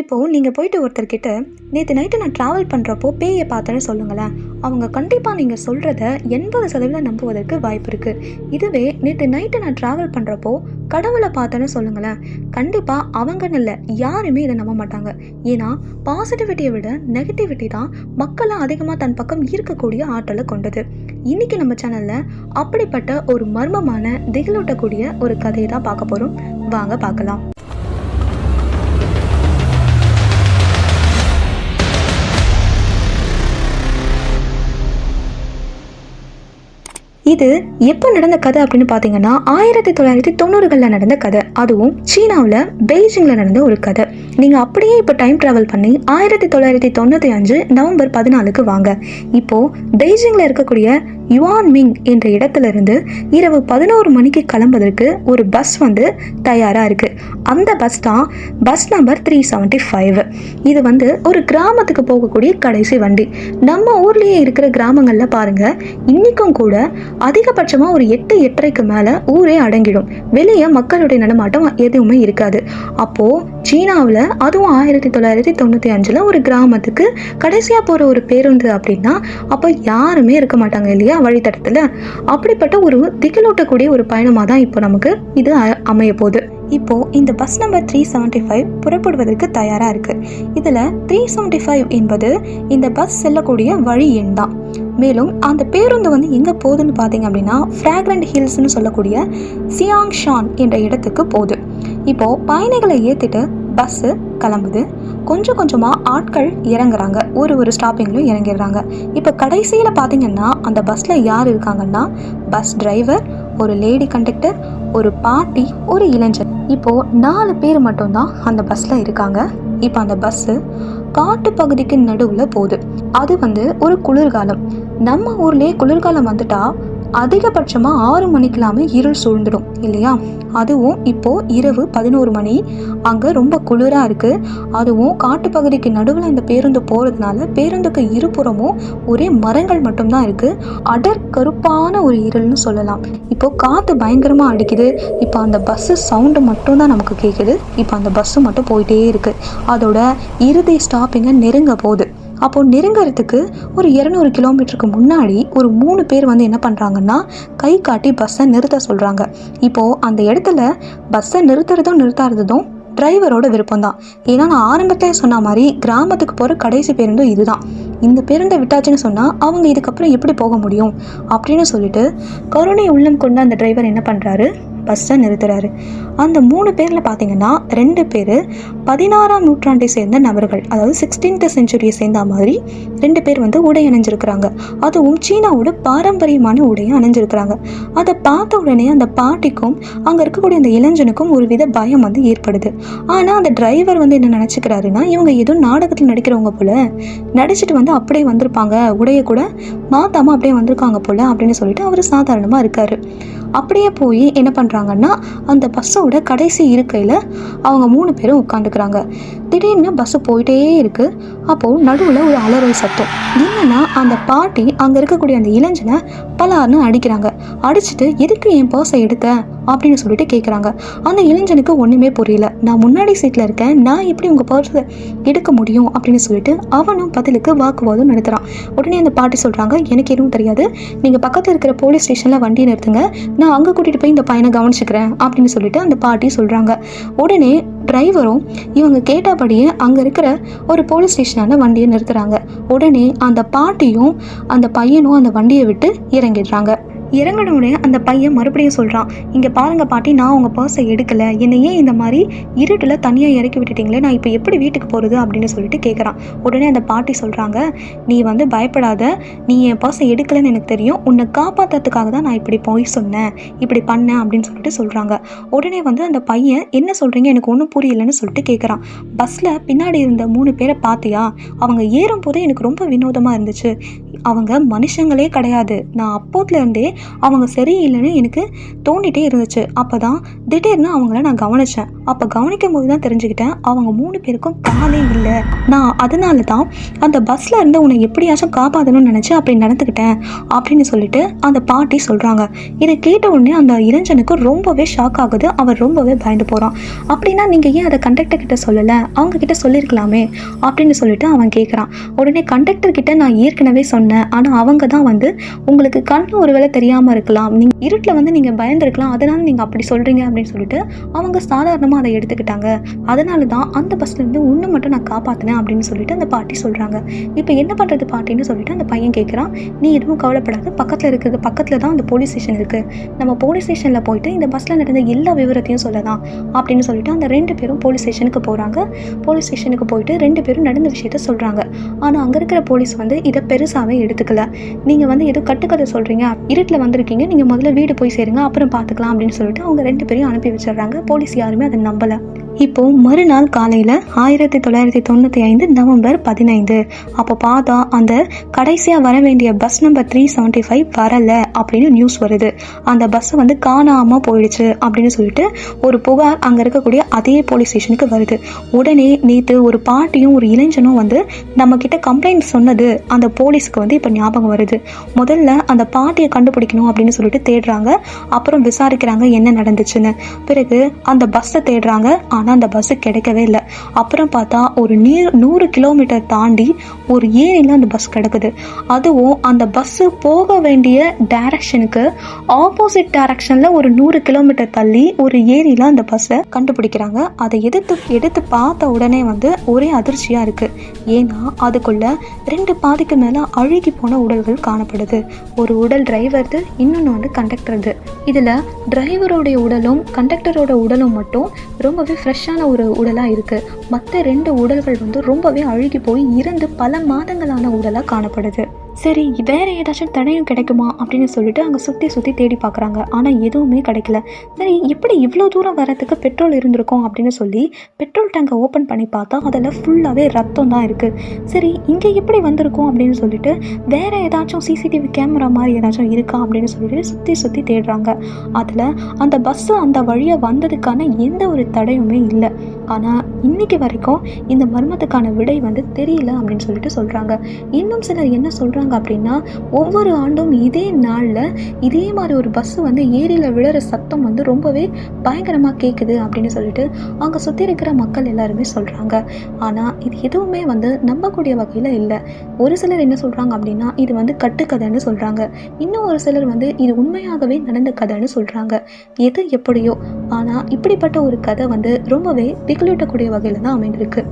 இப்போது நீங்கள் போயிட்டு ஒருத்தர்கிட்ட நேற்று நைட்டு நான் ட்ராவல் பண்ணுறப்போ பேயை பார்த்தேன்னு சொல்லுங்களேன். அவங்க கண்டிப்பாக நீங்கள் சொல்கிறத எண்பது சதவீதம் நம்புவதற்கு வாய்ப்பு இருக்குது இதுவே நேற்று நைட்டு நான் ட்ராவல் பண்ணுறப்போ கடவுளை பார்த்தேன்னு சொல்லுங்களேன். கண்டிப்பாக அவங்கன்னு இல்லை யாருமே இதை நம்ப மாட்டாங்க. ஏன்னா பாசிட்டிவிட்டியை விட நெகட்டிவிட்டி தான் மக்களை அதிகமாக தன் பக்கம் ஈர்க்கக்கூடிய ஆற்றலை கொண்டது. இன்னைக்கு நம்ம சேனலில் அப்படிப்பட்ட ஒரு மர்மமான திகிலூட்டக்கூடிய ஒரு கதையை தான் பார்க்க போகிறோம் வாங்க பார்க்கலாம். இது எப்போ நடந்த கதை அப்படின்னு பார்த்தீங்கன்னா ஆயிரத்தி தொள்ளாயிரத்தி தொண்ணூறுகளில் நடந்த கதை. அதுவும் சீனாவில் பெய்ஜிங்கில் நடந்த ஒரு கதை. நீங்கள் அப்படியே இப்போ டைம் ட்ராவல் பண்ணி ஆயிரத்தி தொள்ளாயிரத்தி தொண்ணூற்றி அஞ்சு நவம்பர் பதினாலுக்கு வாங்க. இப்போது பெய்ஜிங்கில் இருக்கக்கூடிய யுவான் மிங் என்ற இடத்துல இருந்து இரவு பதினோரு மணிக்கு கிளம்புவதற்கு ஒரு பஸ் வந்து தயாராக இருக்குது அந்த பஸ் தான் bus number three seventy five இது வந்து ஒரு கிராமத்துக்கு போகக்கூடிய கடைசி வண்டி. நம்ம ஊர்லேயே இருக்கிற கிராமங்களில் பாருங்கள் இன்றைக்கும் கூட அதிகபட்சமாக ஒரு எட்டு எட்டரைக்கு மேலே ஊரே அடங்கிடும். வெளியே மக்களுடைய நடமாட்டம் எதுவுமே இருக்காது. அப்போது சீனாவில் அதுவும் ஆயிரத்தி தொள்ளாயிரத்தி தொண்ணூற்றி அஞ்சில் ஒரு கிராமத்துக்கு கடைசியாக போகிற ஒரு பேருந்து அப்படின்னா அப்போ யாருமே இருக்க மாட்டாங்க இல்லையா? வழித்தடத்தில் அப்படிப்பட்ட ஒரு திகிலூட்டக்கூடிய ஒரு பயணமாக தான் இப்போ நமக்கு இது அமைய போகுது. இப்போ இந்த bus number three seventy five புறப்படுவதற்கு தயாராக இருக்குது இதில் த்ரீ செவன்டி ஃபைவ் என்பது இந்த பஸ் செல்லக்கூடிய வழி எண் தான். மேலும் அந்த பேருந்து வந்து எங்கே போகுதுன்னு பார்த்தீங்க அப்படின்னா ஃப்ராக்ரண்ட் ஹில்ஸ்னு சொல்லக்கூடிய சியாங் ஷான் என்ற இடத்துக்கு போகுது. இப்போது பயணிகளை ஏற்றிட்டு பஸ்ஸு கிளம்புது. கொஞ்சம் கொஞ்சமாக ஆட்கள் இறங்குறாங்க. ஒரு ஒரு ஸ்டாப்பிங்லையும் இறங்கிடுறாங்க. இப்போ கடைசியில் பார்த்தீங்கன்னா அந்த பஸ்ஸில் யார் இருக்காங்கன்னா பஸ் டிரைவர் ஒரு லேடி கண்டக்டர் ஒரு பாட்டி ஒரு இளைஞர். இப்போது நாலு பேர் மட்டும்தான் அந்த பஸ்ஸில் இருக்காங்க. இப்போ அந்த பஸ்ஸு காட்டு பகுதிக்கு நடுவில் போகுது. அது வந்து ஒரு குளிர்காலம். நம்ம ஊர்லேயே குளிர்காலம் வந்துட்டா அதிகபட்சமாக ஆறு மணிக்கெல்லாமே இருள் சூழ்ந்துடும் இல்லையா? அதுவும் இப்போது இரவு பதினோரு மணி. அங்கே ரொம்ப குளிராக இருக்குது அதுவும் காட்டுப்பகுதிக்கு நடுவில் இந்த பேருந்து போகிறதுனால பேருந்துக்கு இருபுறமும் ஒரே மரங்கள் மட்டும்தான் இருக்குது அடர் கருப்பான ஒரு இருள்னு சொல்லலாம். இப்போ காற்று பயங்கரமாக அடிக்குது. இப்போ அந்த பஸ்ஸு சவுண்டு மட்டும்தான் நமக்கு கேட்குது இப்போ அந்த பஸ்ஸு மட்டும் போயிட்டே இருக்குது அதோட இறுதி ஸ்டாப்பிங்கை நெருங்க போகுது. அப்போ நெருங்கிறதுக்கு ஒரு இரநூறு கிலோமீட்டருக்கு முன்னாடி ஒரு மூணு பேர் வந்து என்ன பண்ணுறாங்கன்னா கை காட்டி பஸ்ஸை நிறுத்த சொல்கிறாங்க இப்போது அந்த இடத்துல பஸ்ஸை நிறுத்துறதும் நிறுத்தாததும் டிரைவரோட விருப்பம் தான் ஏன்னா நான் ஆரம்பத்திலே சொன்ன மாதிரி கிராமத்துக்கு போகிற கடைசி பேருந்தும் இதுதான். இந்த பேருந்தை விட்டாச்சுன்னு சொன்னால் அவங்க இதுக்கப்புறம் எப்படி போக முடியும்? அப்படின்னு சொல்லிட்டு கருணை உள்ளம் கொண்ட அந்த டிரைவர் என்ன பண்ணுறாரு பஸ்ஸை நிறுத்துறாரு. அந்த மூணு பேரில் பார்த்தீங்கன்னா ரெண்டு பேர் பதினாறாம் நூற்றாண்டை சேர்ந்த நபர்கள் அதாவது சிக்ஸ்டீன்த் செஞ்சுரியை சேர்ந்த மாதிரி ரெண்டு பேர் வந்து உடை அணிஞ்சிருக்கிறாங்க. அதுவும் சீனாவோட பாரம்பரியமான உடையை அணிஞ்சிருக்கிறாங்க. அதை பார்த்த உடனே அந்த பாட்டிக்கும் அங்கே இருக்கக்கூடிய அந்த இளைஞனுக்கும் ஒரு வித பயம் வந்து ஏற்படுது. ஆனால் அந்த டிரைவர் வந்து என்ன நினச்சிக்கிறாருன்னா இவங்க ஏதோ நாடகத்தில் நடிக்கிறவங்க போல நடிச்சிட்டு வந்து அப்படியே வந்திருப்பாங்க. உடையை கூட மாத்தாமல் அப்படியே வந்திருக்காங்க போல அப்படின்னு சொல்லிட்டு அவர் சாதாரணமாக இருக்காரு. அப்படியே போய் என்ன பண்ணுறாங்கன்னா அந்த பஸ்ஸோட கடைசி இருக்கையில் அவங்க மூணு பேரும் உட்காந்துக்கிறாங்க திடீர்னு பஸ்ஸு போயிட்டே இருக்குது அப்போது நடுவில் ஒரு அலறல் சத்தம். என்னன்னா அந்த பாட்டி அங்கே இருக்கக்கூடிய அந்த இளைஞனை பலார்னு அடிக்கிறாங்க. அடிச்சுட்டு எதுக்கு என் பர்ஸை எடுத்த? அப்படின்னு சொல்லிட்டு கேட்குறாங்க அந்த இளைஞனுக்கு ஒன்றுமே புரியல. நான் முன்னாடி சீட்டில் இருக்கேன். நான் எப்படி உங்கள் பர்ஸை எடுக்க முடியும்? அப்படின்னு சொல்லிட்டு அவனும் பதிலுக்கு வாக்குவாதம் நடத்துகிறான் உடனே அந்த பாட்டி சொல்கிறாங்க எனக்கு எதுவும் தெரியாது. நீங்கள் பக்கத்தில் இருக்கிற போலீஸ் ஸ்டேஷனில் வண்டி நிறுத்துங்க. நான் அங்கே கூட்டிகிட்டு போய் இந்த பையனை கவனிச்சுக்கிறேன். அப்படின்னு சொல்லிட்டு அந்த பாட்டி சொல்கிறாங்க உடனே டிரைவரும் இவங்க கேட்டபடியே அங்கே இருக்கிற ஒரு போலீஸ் ஸ்டேஷனான வண்டியை நிறுத்துறாங்க. உடனே அந்த பாட்டியும் அந்த பையனும் அந்த வண்டியை விட்டு இறங்கிடுறாங்க. இறங்கின உடனே அந்த பையன் மறுபடியும் சொல்கிறான் இங்கே பாருங்க பாட்டி நான் உங்கள் பர்ஸை எடுக்கலை. என்னை ஏன் இந்த மாதிரி இருட்டில் தனியாக இறக்கி விட்டுட்டீங்களே? நான் இப்போ எப்படி வீட்டுக்கு போகிறது அப்படின்னு சொல்லிட்டு கேட்குறான் உடனே அந்த பாட்டி சொல்கிறாங்க நீ வந்து பயப்படாத. நீ என் பர்ஸை எடுக்கலைன்னு எனக்கு தெரியும். உன்னை காப்பாற்றுறதுக்காக தான் நான் இப்படி போய் சொன்னேன். இப்படி பண்ணேன் அப்படின்னு சொல்லிட்டு சொல்கிறாங்க உடனே வந்து அந்த பையன் என்ன சொல்கிறீங்க எனக்கு ஒன்றும் புரியலைன்னு சொல்லிட்டு கேட்குறான் பஸ்ஸில் பின்னாடி இருந்த மூணு பேரை பார்த்தியா அவங்க ஏறும் போதே எனக்கு ரொம்ப வினோதமாக இருந்துச்சு. அவங்க மனுஷங்களே கிடையாது. நான் அப்போத்துல இருந்தே அவங்க சரியில்லைன்னு எனக்கு தோண்டிட்டே இருந்துச்சு. அப்போ தான் திடீர்னு அவங்கள நான் கவனித்தேன் அப்போ கவனிக்கும் போது தான் தெரிஞ்சுக்கிட்டேன் அவங்க மூணு பேருக்கும் காலே இல்லை. நான் அதனால தான் அந்த பஸ்ஸில் இருந்து உன்னை எப்படியாச்சும் காப்பாற்றணும்னு நினச்சி அப்படி நடந்துக்கிட்டேன் அப்படின்னு சொல்லிட்டு அந்த பாட்டி சொல்கிறாங்க இதை கேட்ட உடனே அந்த இளைஞனுக்கு ரொம்பவே ஷாக் ஆகுது. அவர் ரொம்பவே பயந்து போகிறான் அப்படின்னா நீங்கள் ஏன் அதை கண்டக்டர் கிட்ட சொல்லலை? அவங்க கிட்ட சொல்லியிருக்கலாமே அப்படின்னு சொல்லிட்டு அவன் கேட்குறான் உடனே கண்டக்டர் கிட்ட நான் ஏற்கனவே சொன்னேன் ஆனால் அவங்க தான் வந்து உங்களுக்கு கண் ஒருவேளை தெரியாமல் இருக்கலாம். நீங்கள் இருட்டில் வந்து நீங்கள் பயந்துருக்கலாம். அதனால நீங்கள் அப்படி சொல்கிறீங்க அப்படின்னு சொல்லிட்டு அவங்க சாதாரணமாக அதை எடுத்துக்கிட்டாங்க. அதனால தான் அந்த பஸ்லேருந்து ஒன்று மட்டும் நான் காப்பாற்றினேன் அப்படின்னு சொல்லிட்டு அந்த பாட்டி சொல்கிறாங்க இப்போ என்ன பண்ணுறது பாட்டின்னு சொல்லிட்டு அந்த பையன் கேட்குறான் நீ எதுவும் கவலைப்படாது. பக்கத்தில் இருக்கிறது பக்கத்தில் தான் அந்த போலீஸ் ஸ்டேஷன் இருக்குது நம்ம போலீஸ் ஸ்டேஷனில் போயிட்டு இந்த பஸ்ஸில் நடந்த எல்லா விவரத்தையும் சொல்லலாம் அப்படின்னு சொல்லிட்டு அந்த ரெண்டு பேரும் போலீஸ் ஸ்டேஷனுக்கு போகிறாங்க போலீஸ் ஸ்டேஷனுக்கு போயிட்டு ரெண்டு பேரும் நடந்த விஷயத்த சொல்கிறாங்க ஆனால் அங்கே இருக்கிற போலீஸ் வந்து இதை பெருசாகவே எடுத்துக்கல. நீங்கள் வந்து ஏதோ கட்டுக்கதை சொல்கிறீங்க இருட்டில் வந்திருக்கீங்க நீங்கள் முதல்ல வீடு போய் சேருங்க அப்புறம் பார்த்துக்கலாம் அப்படின்னு சொல்லிட்டு அவங்க ரெண்டு பேரையும் அனுப்பி வச்சிடுறாங்க. போலீஸ் யாருமே அதை நம்பலை. இப்போ மறுநாள் காலையில் ஆயிரத்தி தொள்ளாயிரத்தி தொண்ணூற்றி ஐந்து நவம்பர் பதினைந்து. அப்போ பார்த்தா அந்த கடைசியாக வர வேண்டிய bus number three seventy five வரலை அப்படின்னு நியூஸ் வருது. அந்த பஸ்ஸை வந்து காணாமல் போயிடுச்சு அப்படின்னு சொல்லிட்டு ஒரு புகார் அங்கே இருக்கக்கூடிய அதே போலீஸ் ஸ்டேஷனுக்கு வருது. உடனே நேற்று ஒரு பாட்டியும் ஒரு இளைஞனும் வந்து நம்ம கிட்ட கம்ப்ளைண்ட் சொன்னது அந்த போலீஸ்க்கு வந்து இப்போ ஞாபகம் வருது. முதல்ல அந்த பாட்டியை கண்டுபிடிக்கணும் அப்படின்னு சொல்லிட்டு தேடுறாங்க. அப்புறம் விசாரிக்கிறாங்க என்ன நடந்துச்சுன்னு. பிறகு அந்த பஸ்ஸை தேடுறாங்க. ஆனால் அந்த பஸ்ஸு கிடைக்கவே இல்லை. அப்புறம் பார்த்தா ஒரு நீர் நூறு கிலோமீட்டர் தாண்டி ஒரு ஏரியில் அந்த பஸ் கிடக்குது. அதுவும் அந்த பஸ்ஸு போக வேண்டிய டைரக்ஷனுக்கு ஆப்போசிட் டைரக்ஷனில் ஒரு நூறு கிலோமீட்டர் தள்ளி ஒரு ஏரியில் அந்த பஸ்ஸை கண்டுபிடிக்கிறாங்க. அதை எடுத்து எடுத்து பார்த்த உடனே வந்து ஒரே அதிர்ச்சியாக இருக்குது ஏன்னா அதுக்குள்ள ரெண்டு பாதிக்கு மேலே அழுகி போன உடல்கள் காணப்படுது. ஒரு உடல் டிரைவர்து இன்னொன்று வந்து கண்டக்டர்து இதில் டிரைவரோடைய உடலும் கண்டக்டரோட உடலும் மட்டும் ரொம்பவே ஃப்ரெஷ்ஷான ஒரு உடலாக இருக்குது மற்ற ரெண்டு உடல்கள் வந்து ரொம்பவே அழுகி போய் இறந்து பல மாதங்களான உடலாக காணப்படுது. சரி வேற ஏதாச்சும் தடயம் கிடைக்குமா அப்படின்னு சொல்லிட்டு அங்கே சுற்றி சுற்றி தேடி பார்க்குறாங்க ஆனால் எதுவுமே கிடைக்கல. சரி எப்படி இவ்வளோ தூரம் வரதுக்கு பெட்ரோல் இருந்திருக்கும் அப்படின்னு சொல்லி பெட்ரோல் டேங்கை ஓப்பன் பண்ணி பார்த்தா அதில் ஃபுல்லாகவே ரத்தம் தான் இருக்குது சரி இங்கே எப்படி வந்திருக்கும் அப்படின்னு சொல்லிட்டு வேற ஏதாச்சும் சிசிடிவி கேமரா மாதிரி ஏதாச்சும் இருக்கா அப்படின்னு சொல்லிட்டு சுற்றி சுற்றி தேடுறாங்க. அதில் அந்த பஸ்ஸு அந்த வழியாக வந்ததுக்கான எந்த ஒரு தடையுமே இல்லை. ஆனால் இன்னைக்கு வரைக்கும் இந்த மர்மத்துக்கான விடை வந்து தெரியல அப்படின்னு சொல்லிட்டு சொல்கிறாங்க இன்னும் சிலர் என்ன சொல்கிறாங்க அப்படின்னா ஒவ்வொரு ஆண்டும் இதே நாளில் இதே மாதிரி ஒரு பஸ்ஸு வந்து ஏரியில் விழுற சத்தம் வந்து ரொம்பவே பயங்கரமாக கேட்குது அப்படின்னு சொல்லிட்டு அங்கே சுற்றி இருக்கிற மக்கள் எல்லாருமே சொல்கிறாங்க ஆனால் இது எதுவுமே வந்து நம்பக்கூடிய வகையில் இல்லை. ஒரு சிலர் என்ன சொல்கிறாங்க அப்படின்னா இது வந்து கட்டுக்கதைன்னு சொல்கிறாங்க இன்னும் ஒரு சிலர் வந்து இது உண்மையாகவே நடந்த கதைன்னு சொல்கிறாங்க எது எப்படியோ. ஆனால் இப்படிப்பட்ட ஒரு கதை வந்து ரொம்பவே திகிலூட்டக்கூடிய வகையில் தான் அமைந்திருக்கு.